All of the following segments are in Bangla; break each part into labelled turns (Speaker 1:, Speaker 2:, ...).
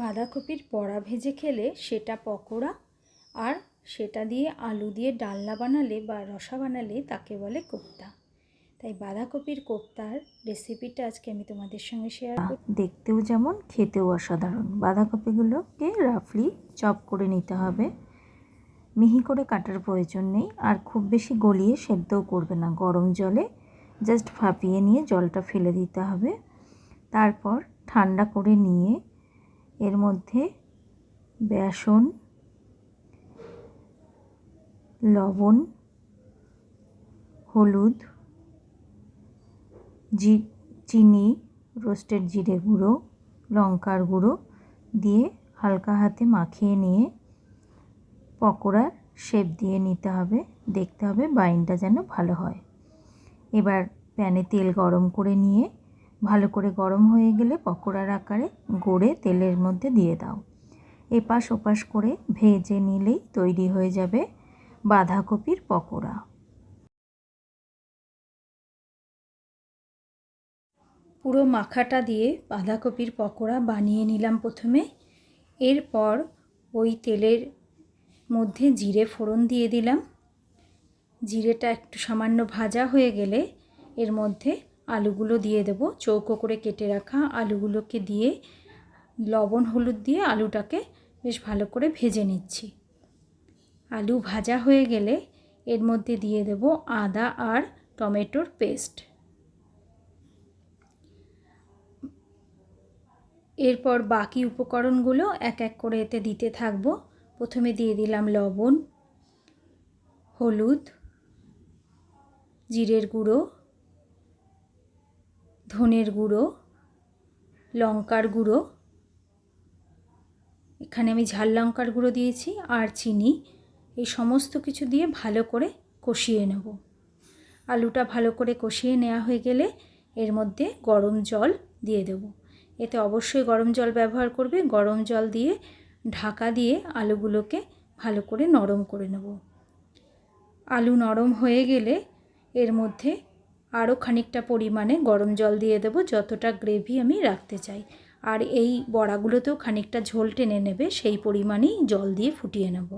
Speaker 1: বাঁধাকপির বড়া ভেজে খেলে সেটা পকোড়া আর সেটা দিয়ে আলু দিয়ে ডালনা বানালে বা রসা বানালে তাকে বলে কোপ্তা। তাই বাঁধাকপির কোপ্তার রেসিপিটা আজকে আমি তোমাদের সঙ্গে শেয়ার
Speaker 2: দেখতেও যেমন, খেতেও অসাধারণ। বাঁধাকপিগুলোকে রাফলি চপ করে নিতে হবে। মিহি করে কাটার প্রয়োজন নেই। আর খুব বেশি গলিয়ে সেদ্ধও করবে না। গরম জলে জাস্ট ফাঁপিয়ে নিয়ে জলটা ফেলে দিতে হবে। তারপর ঠান্ডা করে নিয়ে এর মধ্যে বেসন, লবণ, হলুদ, জি, চিনি, রোস্টেড জিরে গুঁড়ো, লঙ্কার গুঁড়ো দিয়ে হালকা হাতে মাখিয়ে নিয়ে পকোড়ার শেপ দিয়ে নিতে হবে। দেখতে হবে বাইনটা যেন ভালো হয়। এবার প্যানে তেল গরম করে নিয়ে ভালো করে গরম হয়ে গেলে পকোড়ার আকারে গড়ে তেলের মধ্যে দিয়ে দাও। এপাশ ওপাশ করে ভেজে নিলেই তৈরি হয়ে যাবে বাঁধাকপির পকোড়া।
Speaker 1: পুরো মাখাটা দিয়ে বাঁধাকপির পকোড়া বানিয়ে নিলাম প্রথমে। এরপর ওই তেলের মধ্যে জিরে ফোড়ন দিয়ে দিলাম। জিরেটা একটু সামান্য ভাজা হয়ে গেলে এর মধ্যে আলুগুলো দিয়ে দেবো। চৌকো করে কেটে রাখা আলুগুলোকে দিয়ে লবণ, হলুদ দিয়ে আলুটাকে বেশ ভালো করে ভেজে নিচ্ছি। আলু ভাজা হয়ে গেলে এর মধ্যে দিয়ে দেব আদা আর টমেটোর পেস্ট। এরপর বাকি উপকরণগুলো এক এক করে এতে দিতে থাকব। প্রথমে দিয়ে দিলাম লবণ, হলুদ, জিরের গুঁড়ো ধনের গুঁড়ো, লঙ্কার গুঁড়ো। এখানে আমি ঝাল লঙ্কার গুঁড়ো দিয়েছি আর চিনি। এই সমস্ত কিছু দিয়ে ভালো করে কষিয়ে নেব। আলুটা ভালো করে কষিয়ে নেওয়া হয়ে গেলে এর মধ্যে গরম জল দিয়ে দেব। এতে অবশ্যই গরম জল ব্যবহার করবে। গরম জল দিয়ে ঢাকা দিয়ে আলুগুলোকে ভালো করে নরম করে নেব। আলু নরম হয়ে গেলে এর মধ্যে আরও খানিকটা পরিমাণে গরম জল দিয়ে দেব, যতটা গ্রেভি আমি রাখতে চাই। আর এই বড়াগুলোতেও খানিকটা ঝোল টেনে নেবে, সেই পরিমাণেই জল দিয়ে ফুটিয়ে নেব।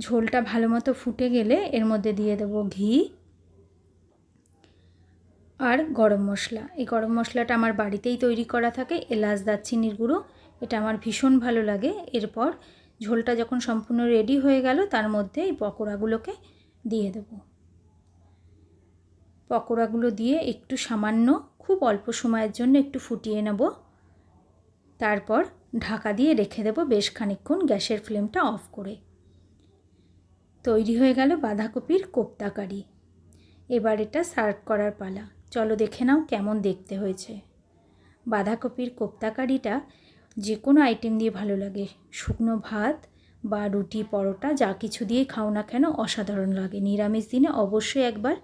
Speaker 1: ঝোলটা ভালো মতো ফুটে গেলে এর মধ্যে দিয়ে দেব ঘি আর গরম মশলা। এই গরম মশলাটা আমার বাড়িতেই তৈরি করা থাকে, এলাচ, দারচিনির গুঁড়ো, এটা আমার ভীষণ ভালো লাগে। এরপর ঝোলটা যখন সম্পূর্ণ রেডি হয়ে গেল, তার মধ্যে এই পকোড়াগুলোকে দিয়ে দেব। পকোড়াগুলো দিয়ে একটু সামান্য, খুব অল্প সময়ের জন্য একটু ফুটিয়ে নেব। তারপর ঢাকা দিয়ে রেখে দেব বেশ খানিক্ষণ গ্যাসের ফ্লেমটা অফ করে। তৈরি হয়ে গেল বাঁধাকপির কোপ্তা কারি। এবার এটা সার্ভ করার পালা। চলো দেখে নাও কেমন দেখতে হয়েছে। বাঁধাকপির কোপ্তা কারিটা যে কোনো আইটেম দিয়ে ভালো লাগে। শুকনো ভাত বা রুটি, পরোটা, যা কিছু দিয়ে খাও না কেন অসাধারণ লাগে। নিরামিষ দিনে অবশ্যই একবার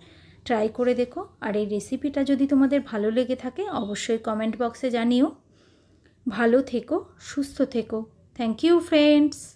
Speaker 1: ট্রাই করে দেখো। আর এই রেসিপিটা যদি তোমাদের ভালো লেগে থাকে, অবশ্যই কমেন্ট বক্সে জানিও। ভালো থেকো, সুস্থ থেকো। Thank you friends